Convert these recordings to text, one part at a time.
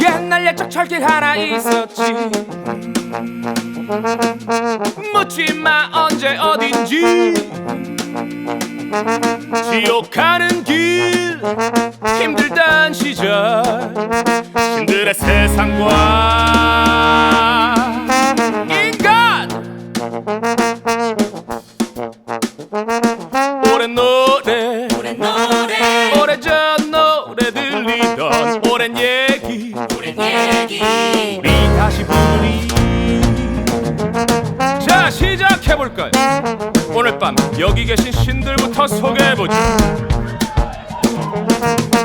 옛날 옛적 철길 하나 있었지 묻지마 언제 어딘지 지옥 가는 길 힘들단 시절 신들의 세상과 오랜 얘기 오랜 얘기. 우리 다시 부르리. 자 시작해볼까요? 오늘 밤 여기 계신 신들부터 소개해보죠.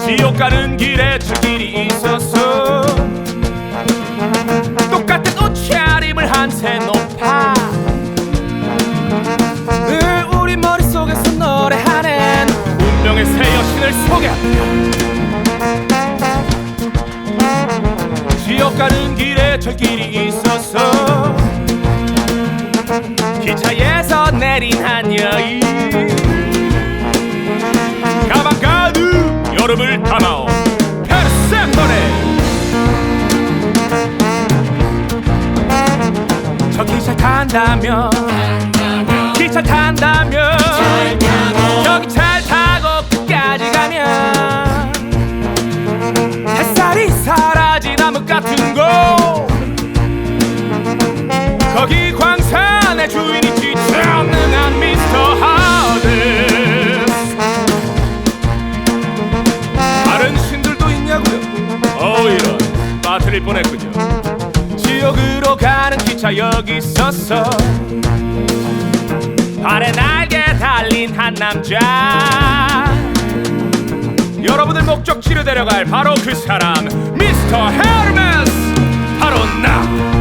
지옥 가는 길에 저길이 있었어. 똑같은 옷차림을 한세 높아. 늘 우리 머릿속에서 노래하는 운명의 새 여신을 소개합니다 가는 길에 절길이 있었어. 기차에서 내린 한 여인. 가방 가득 여름을 담아온 페르세포네. 저 기차 탄다면 기차 탄다면 거기 광산의 주인이지 전능한 미스터 하우스 다른 신들도 있냐고요? 어 이런 빠뜨릴 뻔했군요. 지옥으로 가는 기차 여기 있었어. 발에 날개 달린 한 남자. 여러분들 목적지로 데려갈 바로 그 사람 미스터 헤르메스. 바로 나